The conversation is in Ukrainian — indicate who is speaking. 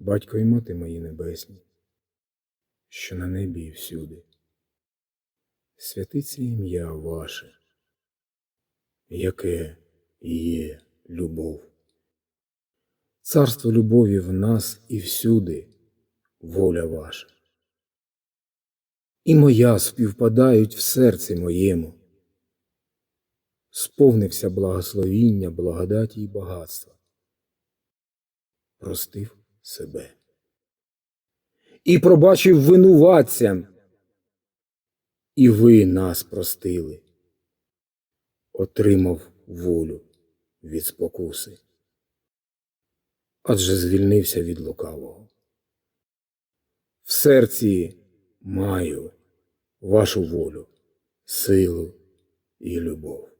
Speaker 1: Батько і мати мої небесні, що на небі і всюди. Святиться ім'я ваше, яке є любов. Царство любові в нас і всюди воля ваша. І моя співпадають в серці моєму. Сповнився благословіння, благодаті й багатства. Простив себе. І пробачив винуватцям. І ви нас простили. Отримав волю від спокуси. Адже звільнився від лукавого. В серці маю вашу волю, силу і любов.